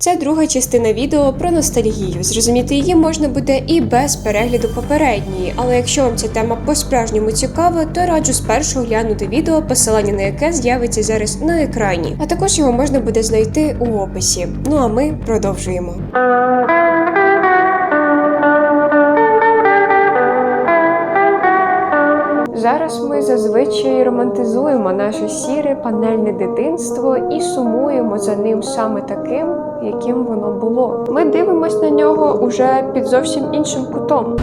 Це друга частина відео про ностальгію. Зрозуміти її можна буде і без перегляду попередньої, але якщо вам ця тема по-справжньому цікава, то раджу спершу глянути відео, посилання на яке з'явиться зараз на екрані. А також його можна буде знайти у описі. Ну а ми продовжуємо. Зараз ми зазвичай романтизуємо наше сіре панельне дитинство і сумуємо за ним саме таким, яким воно було. Ми дивимось на нього уже під зовсім іншим кутом.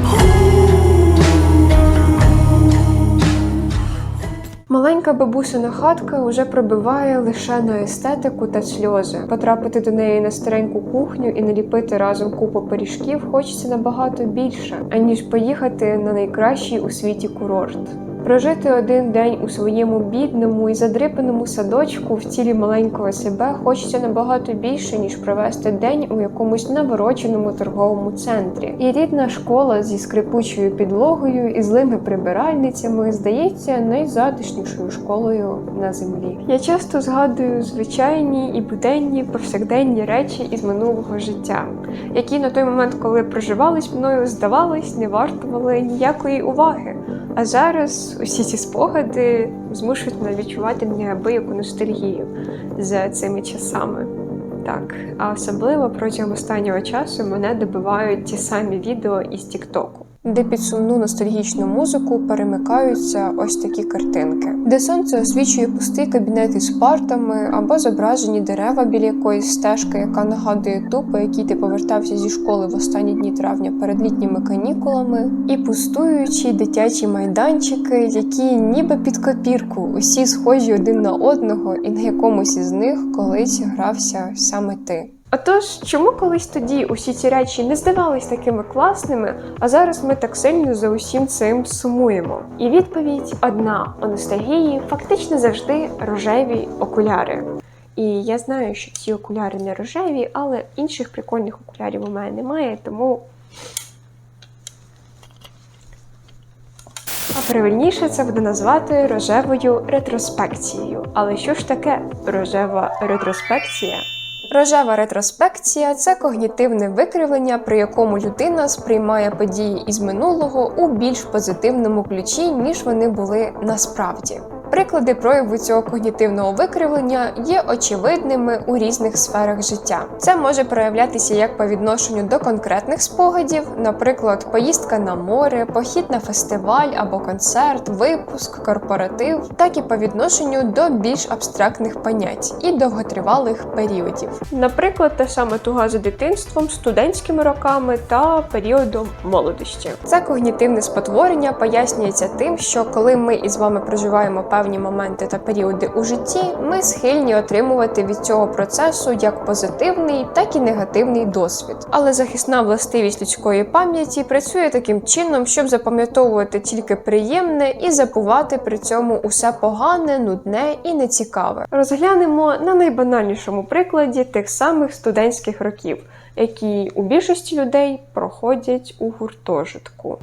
Маленька бабусина хатка уже пробиває лише на естетику та сльози. Потрапити до неї на стареньку кухню і наліпити разом купу пиріжків хочеться набагато більше, аніж поїхати на найкращий у світі курорт. Прожити один день у своєму бідному і задрипаному садочку в тілі маленького себе хочеться набагато більше, ніж провести день у якомусь навороченому торговому центрі. І рідна школа зі скрипучою підлогою і злими прибиральницями здається найзатишнішою школою на землі. Я часто згадую звичайні і буденні повсякденні речі із минулого життя, які на той момент, коли проживались мною, здавались, не вартували ніякої уваги. А зараз усі ці спогади змушують мене відчувати неабияку ностальгію за цими часами. Так, а особливо протягом останнього часу мене добивають ті самі відео із Тіктоку. Де під сумну ностальгічну музику перемикаються ось такі картинки, де сонце освічує пустий кабінет із партами або зображені дерева біля якоїсь стежки, яка нагадує ту, по якій ти повертався зі школи в останні дні травня перед літніми канікулами, і пустуючі дитячі майданчики, які ніби під копірку, усі схожі один на одного, і на якомусь із них колись грався саме ти. Отож, чому колись тоді усі ці речі не здавались такими класними, а зараз ми так сильно за усім цим сумуємо? І відповідь одна: у ностальгії фактично завжди рожеві окуляри. І я знаю, що ці окуляри не рожеві, але інших прикольних окулярів у мене немає, тому. А правильніше це буде назвати рожевою ретроспекцією. Але що ж таке рожева ретроспекція? Рожева ретроспекція це когнітивне викривлення, при якому людина сприймає події із минулого у більш позитивному ключі, ніж вони були насправді. Приклади прояву цього когнітивного викривлення є очевидними у різних сферах життя. Це може проявлятися як по відношенню до конкретних спогадів, наприклад, поїздка на море, похід на фестиваль або концерт, випуск, корпоратив, так і по відношенню до більш абстрактних понять і довготривалих періодів. Наприклад, та сама туга за дитинством, студентськими роками та періодом молодості. Це когнітивне спотворення пояснюється тим, що коли ми із вами проживаємо певні моменти та періоди у житті, ми схильні отримувати від цього процесу як позитивний, так і негативний досвід. Але захисна властивість людської пам'яті працює таким чином, щоб запам'ятовувати тільки приємне і забувати при цьому усе погане, нудне і нецікаве. Розглянемо на найбанальнішому прикладі тих самих студентських років, які у більшості людей проходять у гуртожитку.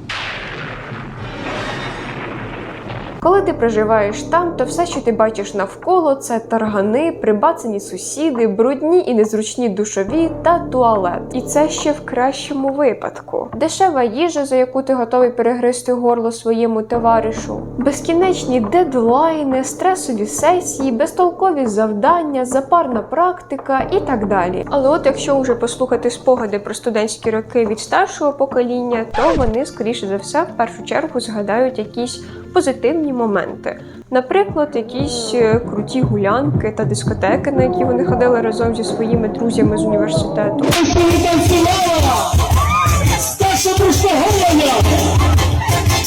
Коли ти проживаєш там, то все, що ти бачиш навколо, це таргани, прибацані сусіди, брудні і незручні душові та туалет. І це ще в кращому випадку. Дешева їжа, за яку ти готовий перегризти горло своєму товаришу, безкінечні дедлайни, стресові сесії, безтолкові завдання, запарна практика і так далі. Але от якщо вже послухати спогади про студентські роки від старшого покоління, то вони, скоріше за все, в першу чергу згадають якісь позитивні моменти. Наприклад, якісь е, круті гулянки та дискотеки, на які вони ходили разом зі своїми друзями з університету. приштовхування.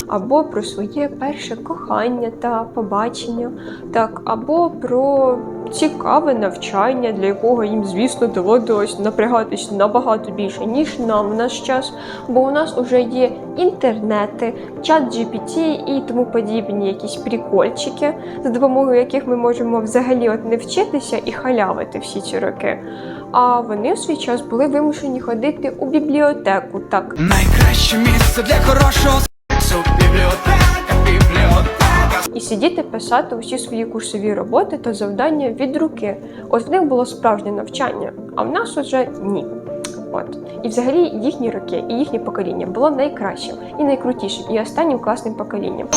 Або про своє перше кохання та побачення, так, або про цікаве навчання, для якого їм, звісно, доводилось напрягатись набагато більше, ніж нам в наш час, бо у нас вже є інтернети, чат GPT і тому подібні якісь прикольчики, за допомогою яких ми можемо взагалі от не вчитися і халявити всі ці роки. А вони в свій час були вимушені ходити у бібліотеку, так, Найкраще місце для хорошого сидіти писати усі свої курсові роботи та завдання від руки. От в них було справжнє навчання, а в нас уже ні. От і взагалі їхні роки і їхнє покоління було найкращим і найкрутішим, і останнім класним поколінням.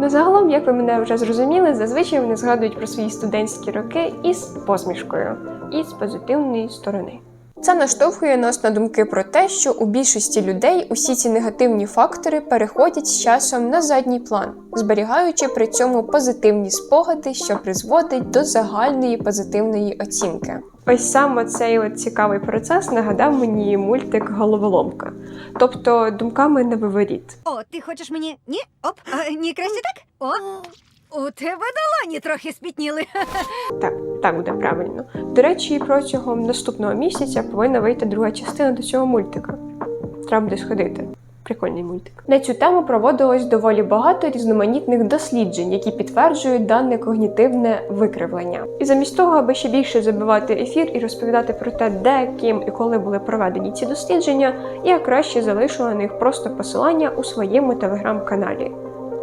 Ну, загалом, як ви мене вже зрозуміли, зазвичай вони згадують про свої студентські роки із посмішкою і з позитивної сторони. Це наштовхує нас на думки про те, що у більшості людей усі ці негативні фактори переходять з часом на задній план, зберігаючи при цьому позитивні спогади, що призводить до загальної позитивної оцінки. Ось саме цей от цікавий процес нагадав мені мультик Головоломка, тобто думками на виворіт. О, ти хочеш мені? Ні? Оп, а, ні, краще так? О, у тебе долоні трохи спітніли. Так, так буде правильно. До речі, протягом наступного місяця повинна вийти друга частина до цього мультика. Треба буде сходити. Прикольний мультик. На цю тему проводилось доволі багато різноманітних досліджень, які підтверджують дане когнітивне викривлення. І замість того, аби ще більше забивати ефір і розповідати про те, де, ким і коли були проведені ці дослідження, я краще залишу на них просто посилання у своєму телеграм-каналі.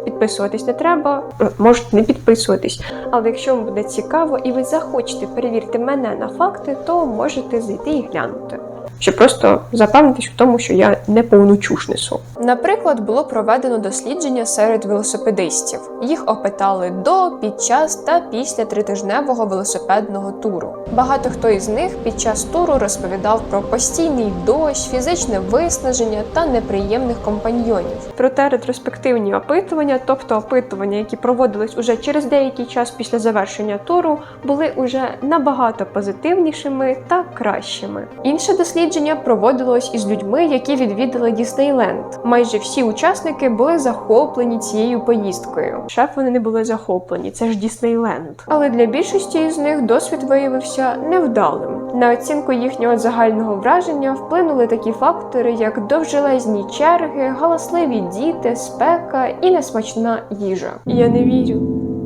Підписуватись не треба, е, можете не підписуватись. Але якщо вам буде цікаво і ви захочете перевірити мене на факти, то можете зайти і глянути. Щоб просто запевнитись в тому, що я не повну чуш несу. Наприклад, було проведено дослідження серед велосипедистів. Їх опитали до, під час та після тритижневого велосипедного туру. Багато хто із них під час туру розповідав про постійний дощ, фізичне виснаження та неприємних компаньйонів. Проте ретроспективні опитування, тобто опитування, які проводились уже через деякий час після завершення туру, були уже набагато позитивнішими та кращими. Інше дослідження проводилось із людьми, які відвідали Діснейленд. Майже всі учасники були захоплені цією поїздкою. Шеф вони не були захоплені, це ж Діснейленд. Але для більшості з них досвід виявився невдалим. На оцінку їхнього загального враження вплинули такі фактори, як довжелезні черги, галасливі діти, спека і несмачна їжа. Я не вірю.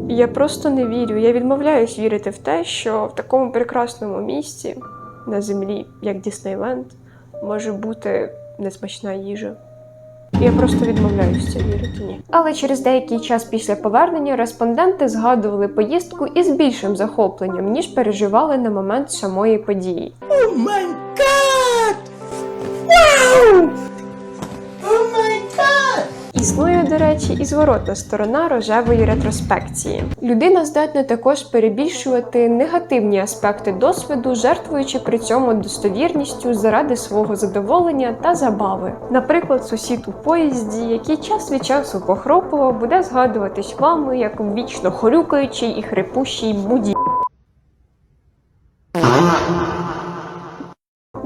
Я просто не вірю. Я відмовляюсь вірити в те, що в такому прекрасному місці на землі, як Діснейленд, може бути несмачна їжа. Я просто відмовляюся це вірити. Ні. Але через деякий час після повернення респонденти згадували поїздку із більшим захопленням, ніж переживали на момент самої події. Oh my god! Wow! Існує, до речі, і зворотна сторона рожевої ретроспекції. Людина здатна також перебільшувати негативні аспекти досвіду, жертвуючи при цьому достовірністю заради свого задоволення та забави. Наприклад, сусід у поїзді, який час від часу похропував, буде згадуватись вами як вічно хорюкаючий і хрипущий буді.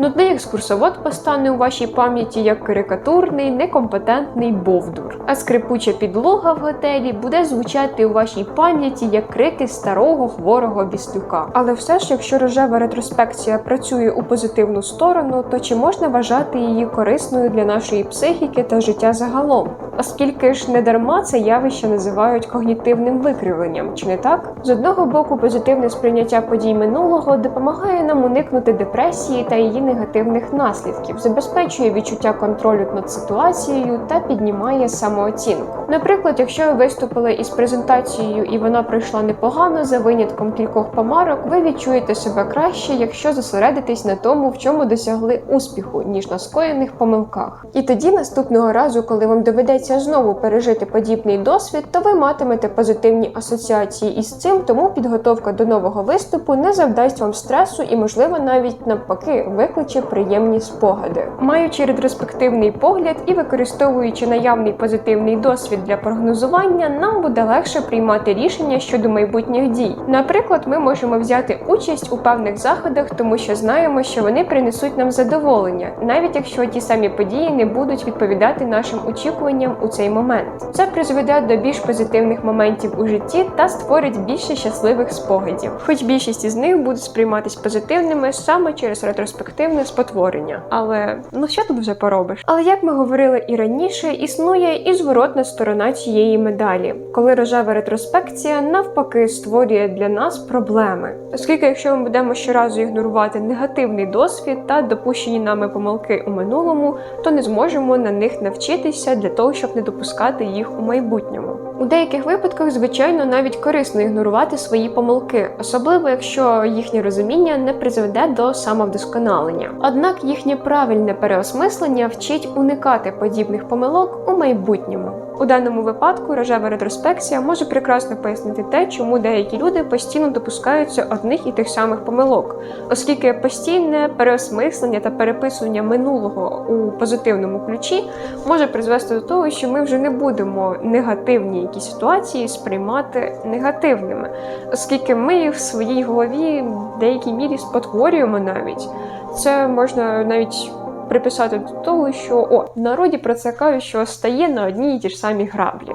Нудний екскурсовод постане у вашій пам'яті як карикатурний, некомпетентний бовдур. А скрипуча підлога в готелі буде звучати у вашій пам'яті як крики старого хворого біслюка. Але все ж, якщо рожева ретроспекція працює у позитивну сторону, то чи можна вважати її корисною для нашої психіки та життя загалом? Оскільки ж не дарма це явище називають когнітивним викривленням, чи не так? З одного боку, позитивне сприйняття подій минулого допомагає нам уникнути депресії та її негативних наслідків, забезпечує відчуття контролю над ситуацією та піднімає самооцінку. Наприклад, якщо ви виступили із презентацією і вона пройшла непогано за винятком кількох помарок, ви відчуєте себе краще, якщо зосередитесь на тому, в чому досягли успіху, ніж на скоєних помилках. І тоді наступного разу, коли вам доведеться знову пережити подібний досвід, то ви матимете позитивні асоціації із цим, тому підготовка до нового виступу не завдасть вам стресу і, можливо, навіть навпаки викличе приємні спогади. Маючи ретроспективний погляд і використовуючи наявний позитивний досвід для прогнозування, нам буде легше приймати рішення щодо майбутніх дій. Наприклад, ми можемо взяти участь у певних заходах, тому що знаємо, що вони принесуть нам задоволення, навіть якщо ті самі події не будуть відповідати нашим очікуванням у цей момент. Це призведе до більш позитивних моментів у житті та створить більше щасливих спогадів. Хоч більшість із них будуть сприйматись позитивними саме через ретроспективне негативне спотворення. Але ну що тут вже поробиш? Але як ми говорили і раніше, існує і зворотна сторона цієї медалі, коли рожева ретроспекція навпаки створює для нас проблеми. Оскільки, якщо ми будемо щоразу ігнорувати негативний досвід та допущені нами помилки у минулому, то не зможемо на них навчитися для того, щоб не допускати їх у майбутньому. У деяких випадках, звичайно, навіть корисно ігнорувати свої помилки, особливо якщо їхнє розуміння не призведе до самовдосконалення. Однак їхнє правильне переосмислення вчить уникати подібних помилок у майбутньому. У даному випадку рожева ретроспекція може прекрасно пояснити те, чому деякі люди постійно допускаються одних і тих самих помилок, оскільки постійне переосмислення та переписування минулого у позитивному ключі може призвести до того, що ми вже не будемо негативні якісь ситуації сприймати негативними, оскільки ми їх в своїй голові в деякій мірі спотворюємо навіть. Це можна навіть приписати до того, що о, в народі про це кажуть, що стає на одній і ті ж самі граблі.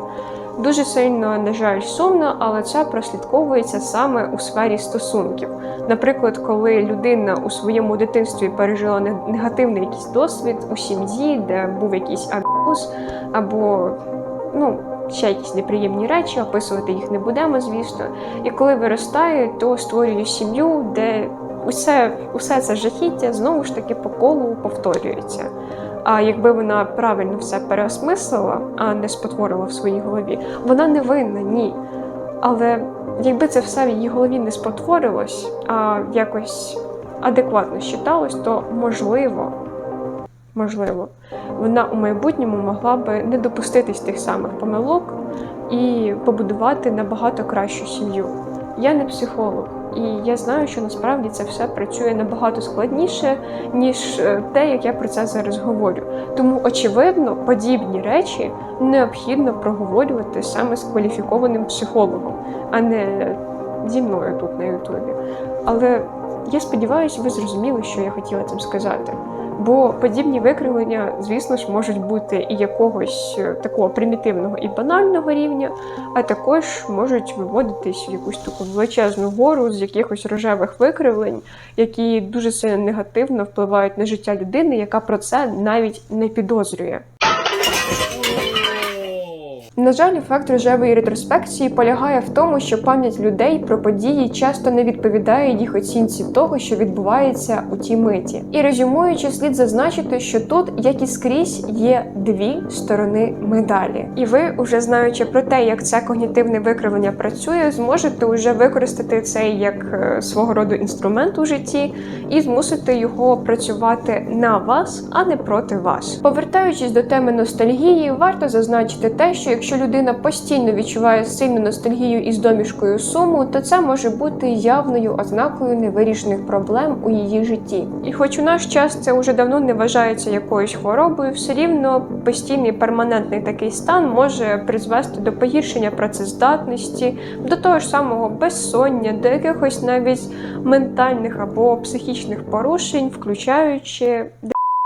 Дуже сильно, на жаль, сумно, але це прослідковується саме у сфері стосунків. Наприклад, коли людина у своєму дитинстві пережила негативний якийсь досвід у сім'ї, де був якийсь аб'юз, або ну, ще якісь неприємні речі, описувати їх не будемо, звісно. І коли виростає, то створює сім'ю, де усе, усе це жахіття знову ж таки по колу повторюється. А якби вона правильно все переосмислила, а не спотворила в своїй голові, вона не винна, ні. Але якби це все в її голові не спотворилось, а якось адекватно считалось, то можливо, можливо, вона у майбутньому могла би не допуститись тих самих помилок і побудувати набагато кращу сім'ю. Я не психолог, і я знаю, що насправді це все працює набагато складніше, ніж е, те, як я про це зараз говорю. Тому, очевидно, подібні речі необхідно проговорювати саме з кваліфікованим психологом, а не зі мною тут на Ютубі. Але я сподіваюся, ви зрозуміли, що я хотіла цим сказати. Бо подібні викривлення, звісно ж, можуть бути і якогось е, такого примітивного і банального рівня, а також можуть виводитись в якусь таку величезну гору з якихось рожевих викривлень, які дуже сильно негативно впливають на життя людини, яка про це навіть не підозрює. На жаль, ефект рожевої ретроспекції полягає в тому, що пам'ять людей про події часто не відповідає їх оцінці того, що відбувається у тій миті. І резюмуючи, слід зазначити, що тут, як і скрізь, є дві сторони медалі. І ви, уже знаючи про те, як це когнітивне викривлення працює, зможете вже використати це як е, свого роду інструмент у житті і змусити його працювати на вас, а не проти вас. Повертаючись до теми ностальгії, варто зазначити те, що якщо людина постійно відчуває сильну ностальгію із домішкою суму, то це може бути явною ознакою невирішених проблем у її житті. І хоч у наш час це вже давно не вважається якоюсь хворобою, все рівно постійний перманентний такий стан може призвести до погіршення працездатності, до того ж самого безсоння, до якихось навіть ментальних або психічних порушень, включаючи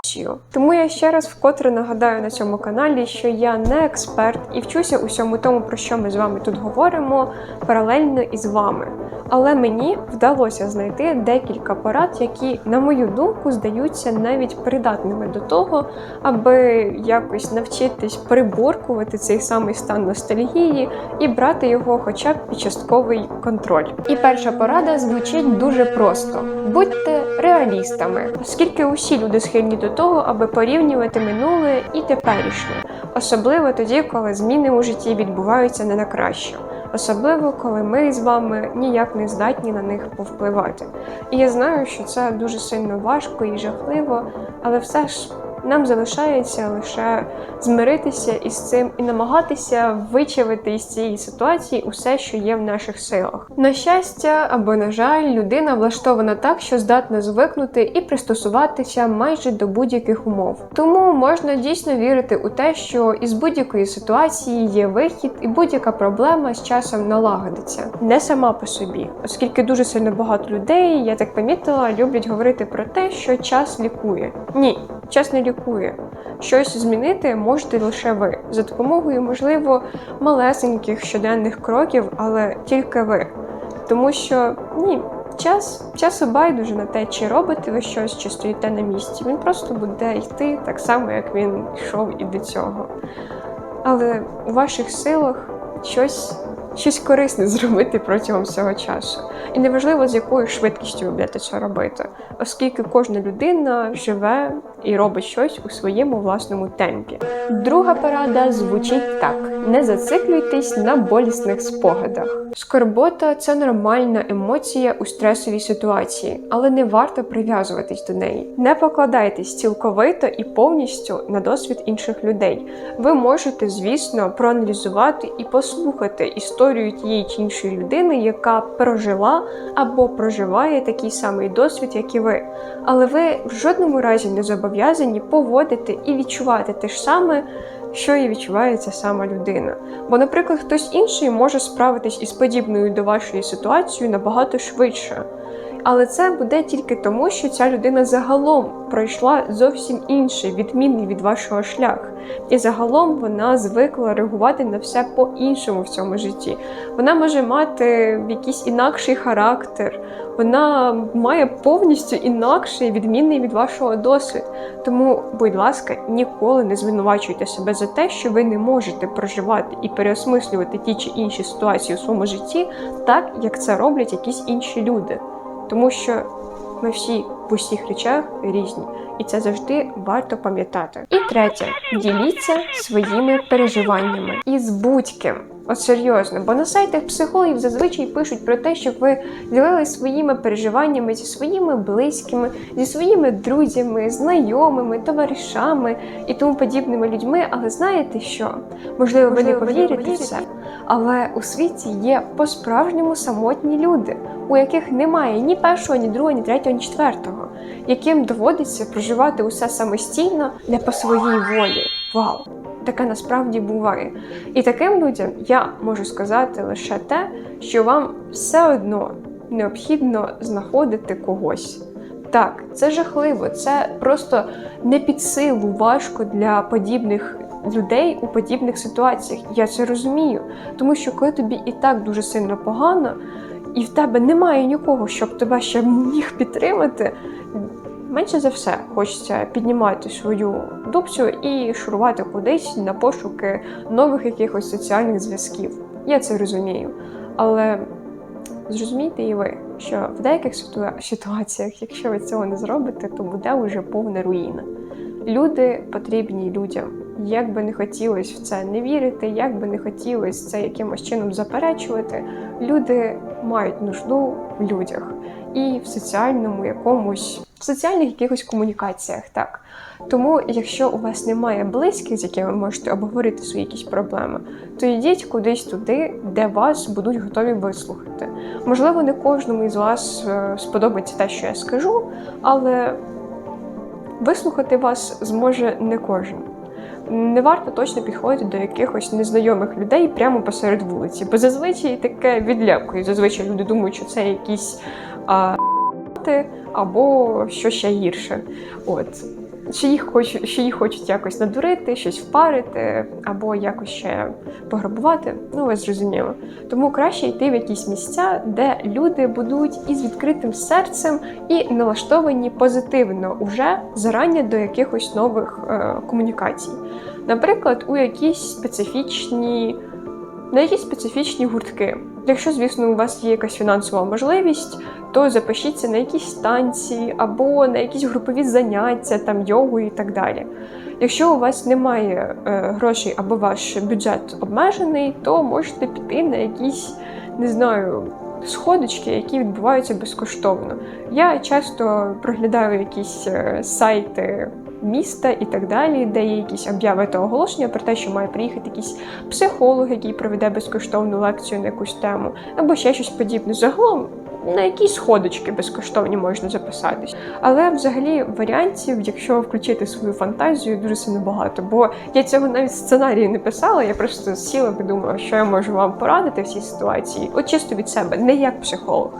депресію. Тому я ще раз вкотре нагадаю на цьому каналі, що я не експерт і вчуся усьому тому, про що ми з вами тут говоримо, паралельно із вами. Але мені вдалося знайти декілька порад, які, на мою думку, здаються навіть придатними до того, аби якось навчитись приборкувати цей самий стан ностальгії і брати його хоча б під частковий контроль. І перша порада звучить дуже просто: будьте реалістами, оскільки усі люди схильні до того, аби порівнювати минуле і теперішнє, особливо тоді, коли зміни у житті відбуваються не на краще. Особливо, коли ми з вами ніяк не здатні на них повпливати. І я знаю, що це дуже сильно важко і жахливо, але все ж нам залишається лише змиритися із цим і намагатися вичавити із цієї ситуації усе, що є в наших силах. На щастя або на жаль, людина влаштована так, що здатна звикнути і пристосуватися майже до будь-яких умов. Тому можна дійсно вірити у те, що із будь-якої ситуації є вихід, і будь-яка проблема з часом налагодиться. Не сама по собі, оскільки дуже сильно багато людей, я так помітила, люблять говорити про те, що час лікує. Ні, час не лікує. Щось змінити можете лише ви за допомогою, можливо, малесеньких щоденних кроків, але тільки ви. Тому що ні, час, часу байдуже на те, чи робите ви щось, чи стоїте на місці. Він просто буде йти так само, як він йшов і до цього. Але у ваших силах щось, щось корисне зробити протягом всього часу. І неважливо, з якою швидкістю ви будете це робити, оскільки кожна людина живе і робить щось у своєму власному темпі. Друга порада звучить так: не зациклюйтесь на болісних спогадах. Скорбота це нормальна емоція у стресовій ситуації, але не варто прив'язуватись до неї. Не покладайтесь цілковито і повністю на досвід інших людей. Ви можете, звісно, проаналізувати і послухати історію тієї чи іншої людини, яка прожила або проживає такий самий досвід, як і ви. Але ви в жодному разі не зобов'язані поводити і відчувати те ж саме, що і відчуває ця сама людина. Бо, наприклад, хтось інший може справитись із подібною до вашої ситуацією набагато швидше. Але це буде тільки тому, що ця людина загалом пройшла зовсім інший, відмінний від вашого шлях. І загалом вона звикла реагувати на все по-іншому в цьому житті. Вона може мати якийсь інакший характер, вона має повністю інакший, відмінний від вашого досвід. Тому, будь ласка, ніколи не звинувачуйте себе за те, що ви не можете проживати і переосмислювати ті чи інші ситуації у своєму житті так, як це роблять якісь інші люди. Тому що ми всі в усіх речах різні, і це завжди варто пам'ятати. І третє, діліться своїми переживаннями із будь-ким. От серйозно, бо на сайтах психологів зазвичай пишуть про те, щоб ви ділилися своїми переживаннями зі своїми близькими, зі своїми друзями, знайомими, товаришами і тому подібними людьми. Але знаєте що? Можливо, ви не повірите в це, але у світі є по-справжньому самотні люди, у яких немає ні першого, ні другого, ні третього, ні четвертого, яким доводиться проживати усе самостійно, не по своїй волі. Вау! Таке насправді буває. І таким людям я можу сказати лише те, що вам все одно необхідно знаходити когось. Так, це жахливо, це просто не під силу важко для подібних людей у подібних ситуаціях. Я це розумію. Тому що коли тобі і так дуже сильно погано, і в тебе немає нікого, щоб тебе ще міг підтримати. Менше за все хочеться піднімати свою дубцю і шурувати кудись на пошуки нових якихось соціальних зв'язків. Я це розумію. Але зрозумійте і ви, що в деяких ситуаціях, якщо ви цього не зробите, то буде вже повна руїна. Люди потрібні людям. Як би не хотілося в це не вірити, як би не хотілося це якимось чином заперечувати, люди мають нужду в людях і в соціальному якомусь, в соціальних якихось комунікаціях, так. Тому, якщо у вас немає близьких, з якими ви можете обговорити свої якісь проблеми, то йдіть кудись туди, де вас будуть готові вислухати. Можливо, не кожному із вас е, сподобається те, що я скажу, але вислухати вас зможе не кожен. Не варто точно підходити до якихось незнайомих людей прямо посеред вулиці, бо зазвичай таке відлякує. Зазвичай люди думають, що це якісь а, або що ще гірше. От. Що їх, хочуть, що їх хочуть якось надурити, щось впарити, або якось ще пограбувати. Ну, ви зрозуміло. Тому краще йти в якісь місця, де люди будуть із відкритим серцем і налаштовані позитивно уже зарані до якихось нових е, комунікацій. Наприклад, у якісь специфічні, на якісь специфічні гуртки. Якщо, звісно, у вас є якась фінансова можливість, то запишіться на якісь танці або на якісь групові заняття, там йогу і так далі. Якщо у вас немає е, грошей або ваш бюджет обмежений, то можете піти на якісь, не знаю, сходочки, які відбуваються безкоштовно. Я часто проглядаю якісь е, сайти міста і так далі, де є якісь обяви та оголошення про те, що має приїхати якийсь психолог, який проведе безкоштовну лекцію на якусь тему, або ще щось подібне. Загалом на якісь сходочки безкоштовні можна записатись. Але взагалі варіантів, якщо включити свою фантазію, дуже сильно багато. Бо я цього навіть сценарії не писала, я просто сіла і думала, що я можу вам порадити в цій ситуації. От чисто від себе, не як психолог.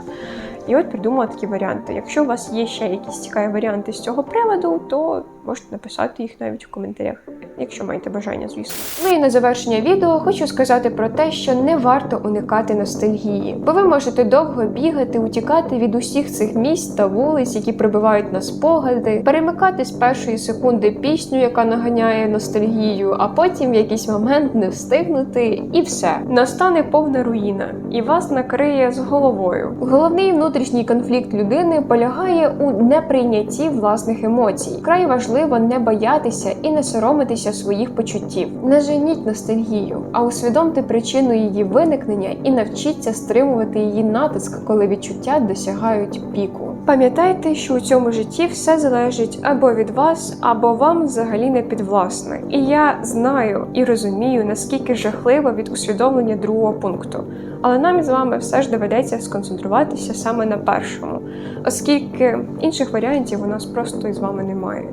І от придумала такі варіанти. Якщо у вас є ще якісь цікаві варіанти з цього приводу, то можете написати їх навіть у коментарях, якщо маєте бажання, звісно. Ну і на завершення відео хочу сказати про те, що не варто уникати ностальгії, бо ви можете довго бігати, утікати від усіх цих місць та вулиць, які прибивають на спогади, перемикати з першої секунди пісню, яка наганяє ностальгію, а потім в якийсь момент не встигнути, і все настане повна руїна, і вас накриє з головою. Головний внутрішній конфлікт людини полягає у неприйнятті власних емоцій. Край важливо не боятися і не соромитися своїх почуттів. Не женіть ностальгію, а усвідомте причину її виникнення і навчіться стримувати її натиск, коли відчуття досягають піку. Пам'ятайте, що у цьому житті все залежить або від вас, або вам взагалі не підвласне. І я знаю і розумію, наскільки жахливо від усвідомлення другого пункту. Але нам із вами все ж доведеться сконцентруватися саме на першому, оскільки інших варіантів у нас просто із вами немає.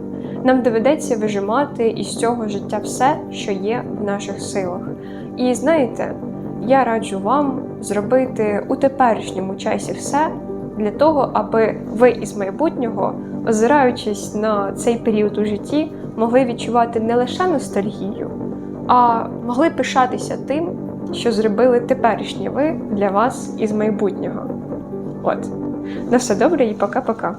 Нам доведеться вижимати із цього життя все, що є в наших силах. І знаєте, я раджу вам зробити у теперішньому часі все для того, аби ви із майбутнього, озираючись на цей період у житті, могли відчувати не лише ностальгію, а могли пишатися тим, що зробили теперішні ви для вас із майбутнього. От, на все добре і пока-пока.